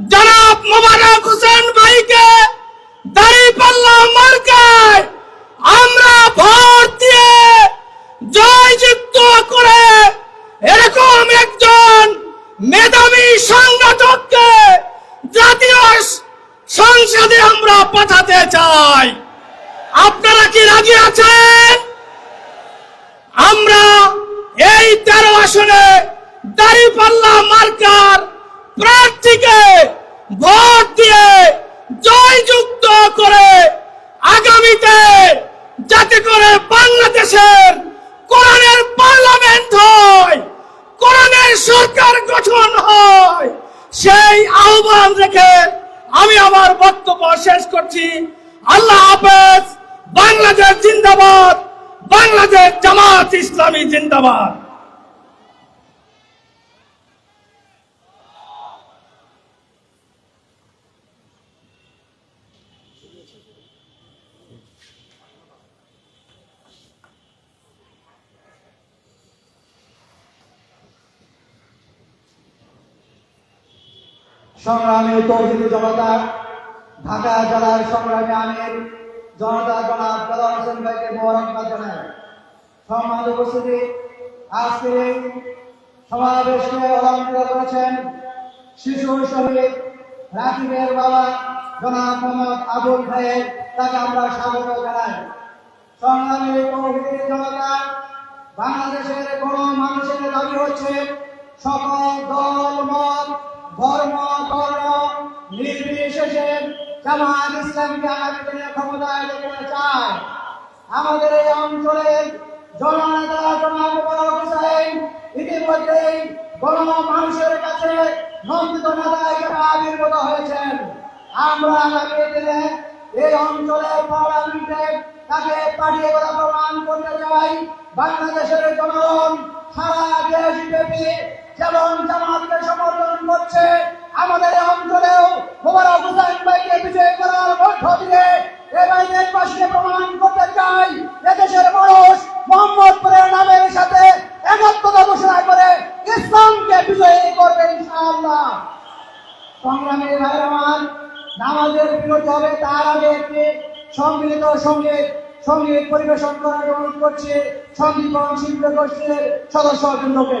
জনাব মোবারক হোসেন ভাইকে দাড়ি পাল্লা মার্কায় আমরা ভোট দিয়ে জয়যুক্ত করে এরকম একজন মেধাবী সংগঠককে জাতীয় সংসদে আমরা পাঠাতে চাই। আপনারা কি রাজি আছেন? আমরা এই তেরো আসনে দাঁড়িপাল্লা মার্কার প্রার্থীকে ভোট দিয়ে জয়যুক্ত করে আগামীতে যাতে করে বাংলাদেশের কোরআনের পার্লামেন্ট হয়, কোরআনের সরকার গঠন হয়, সেই আহ্বান রেখে আমি আমার বক্তব্য শেষ করছি। আল্লাহ হাফেজ, বাংলাদেশ জিন্দাবাদ, বাংলাদেশ জামাত ইসলামী জিন্দাবাদ। সংগ্রামী তৌহিদি জনতা, ঢাকা জেলার সংগ্রামী আমির, জনতা জনাব কালাম হোসেন ভাইকে মোবারকবাদ জানাই। সম্মানিত উপস্থিতি, আজকের এই সমাবেশকে অলঙ্কৃত করেছেন শিশু শহীদ রাকিবের বাবা জনাব মোহাম্মদ আবুল ভাইয়ের তাকে আমরা স্বাগত জানাই। সংগ্রামী তৌহিদি জনতা, বাংলাদেশের কোন মানুষের দাবি হচ্ছে সকল দল, মত ধর্ম বর্ণ নির্বিশেষে জামাত ইসলামকে আগামী দিনে ক্ষমতায় দেখতে চায় আমাদের এই অঞ্চলের জননেতা জনাব মুবারক ইতিমধ্যেই গণ মানুষের কাছে নন্দিত নেতা আবির্ভূত হয়েছেন। আমরা আগামী দিনে এই অঞ্চলের পার্লামেন্টে তাকে পাঠিয়ে প্রমাণ করতে চাই। বাংলাদেশের জনগণ, সারা দেশ ব্যাপী যেমন জামাতকে সমর্থন করছে, আমাদের অঞ্চলেও মোবারক হোসেন ভাইকে বিজয় করার মধ্য দিয়ে এবার দেশবাসীকে প্রমাণ করতে চাই। এদেশের মানুষ মোহাম্মদপুরের নামের সাথে একাত্মতা ঘোষণা করে ইসলামকে বিজয়ী করবে ইনশাআল্লাহ। সংগ্রামী আমার নামাজের বিরতি হবে, তার আগে একটি সম্মিলিত সংগীত সংগীত পরিবেশন করার অনুরোধ করছি। সঙ্গীতন শিল্প গোষ্ঠীর সদস্য বৃন্দকে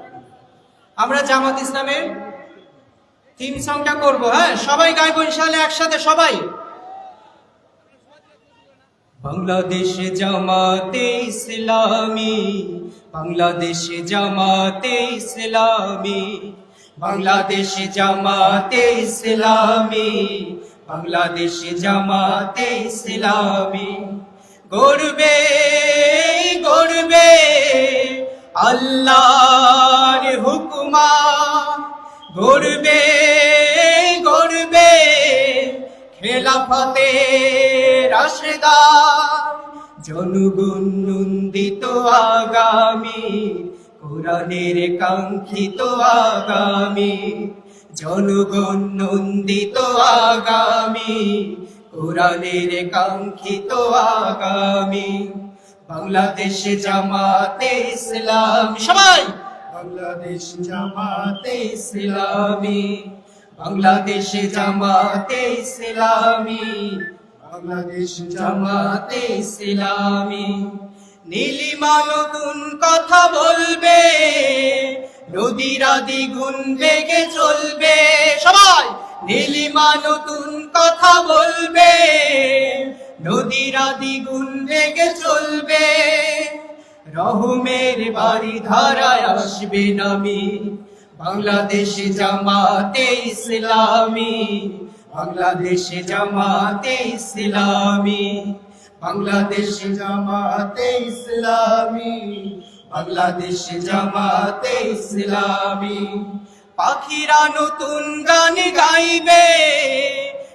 আমরা জামাত ইসলামের থিম সংটা করব হ্যাঁ? সবাই গাইবো ইনশাআল্লাহ, একসাথে সবাই। বাংলাদেশ জামাতে ইসলামী, বাংলাদেশ জামাতে ইসলামী, বাংলাদেশ জামাতে ইসলামী, বাংলাদেশ জামাতে ইসলামী। গর্বে গর্বে আল্লাহর হুকুমা গর্বে গর্বে খেলাফতে রাশেদা জনগণ নন্দিত আগামী, কোরআনের কাঙ্ক্ষিত আগামী। জনগণ নন্দিত আগামী, কোরআনের কাঙ্ক্ষিত আগামী। বাংলাদেশ জামাতে ইসলাম। সবাই! বাংলাদেশ জামাতে ইসলামী। বাংলাদেশ জামাতে ইসলামী। বাংলাদেশ জামাতে ইসলামী। নীলিমা নতুন কথা বলবে নদীরা দ্বিগুণ বেগে চলবে। সবাই! নীলিমা নতুন কথা বলবে নদীরা দ্বিগুণ বেগে চলবে। রহমের বাড়ি ধারায় আসবে নামি। বাংলাদেশ জামাতে ইসলামী। বাংলাদেশ জামাতে ইসলামী। বাংলাদেশ জামাতে ইসলামী। বাংলাদেশ জামাতে ইসলামী। পাখিরা নতুন গান গাইবে।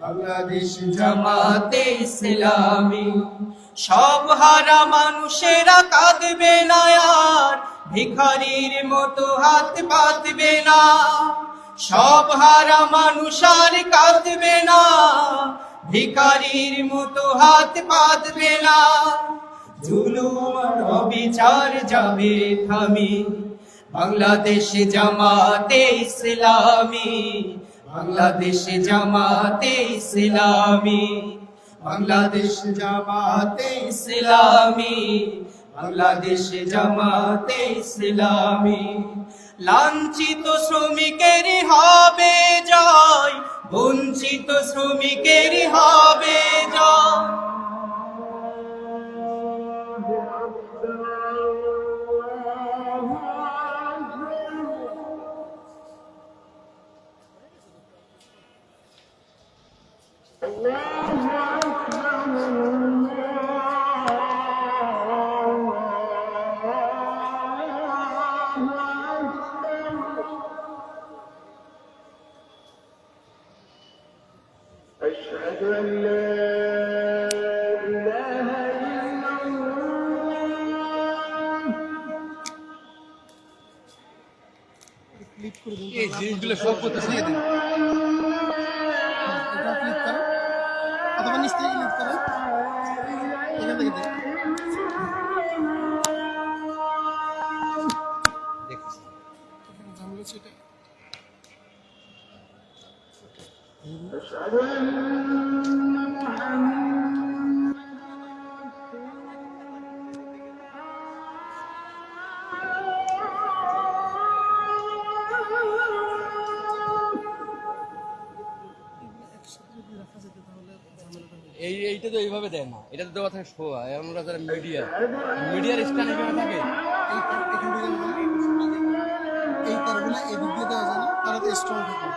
বাংলাদেশ জামাতে ইসলামী। সব হারা মানুষেরা কাঁদবে না আর, ভিখারির মতো হাত পাতবে না। সব হারা মানুষ আর কাঁদবে না, ভিখারির মতো হাত পাতবে না। জুলুম আর অবিচার যাবে থামি। বাংলাদেশ জামাতে ইসলামী। বাংলাদেশ জামাতে ইসলামী, বাংলাদেশ জামাতে ইসলামী, বাংলাদেশ জামাতে ইসলামী। লাঞ্ছিত শ্রমিকের হবে জয়, বঞ্চিত শ্রমিকের হবে জয়। এই জিনিসগুলো সব করতে শিখে দিন এটা ক্লিক করো অথবা নিচ থেকে ক্লিক করো এখান থেকে দেখ ঝামেলা সেটা أشهد أن محمد এই এইটা তো এইভাবে দেয় না। এটা তো দেওয়া থাকে শোয়া আমরা যারা মিডিয়া মিডিয়ার স্ট্যান্ড এখানে থাকে। এই তার এখান থেকে নিলাম। এই তারগুলো দিয়ে দেওয়া যায় না তারা তো স্ট্রং থাকে।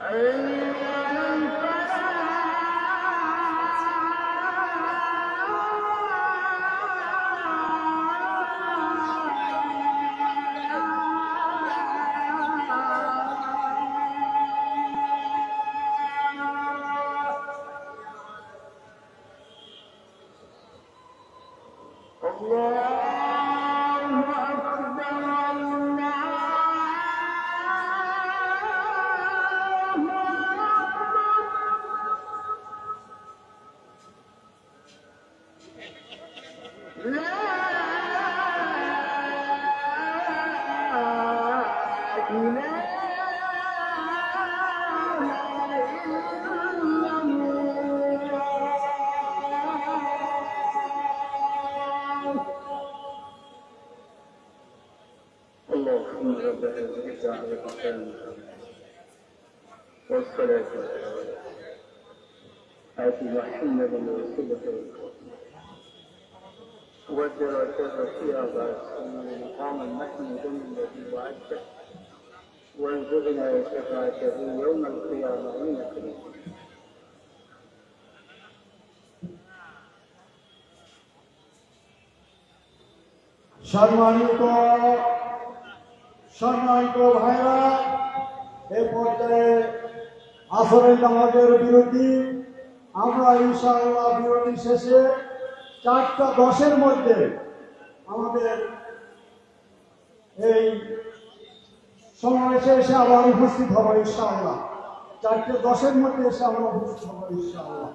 Allah. الله الرحمن والصلاة والسلام آت محمدا الوسيلة والفضل والدرجة الرفيعة المقام المحمود الذي وعدته وارزقنا شفاعته يوم القيامة إنك من সম্মানিত সম্মানিত ভাইরা, এ পর্যায়ে আসরের নামাজের বিরতি। আমরা ইনশাআল্লাহ বিরতি শেষে চারটা দশের মধ্যে আমাদের এই সমাবেশে এসে আবার উপস্থিত হব ইনশাআল্লাহ। চারটে দশের মধ্যে এসে আমরা উপস্থিত হব ইনশাআল্লাহ।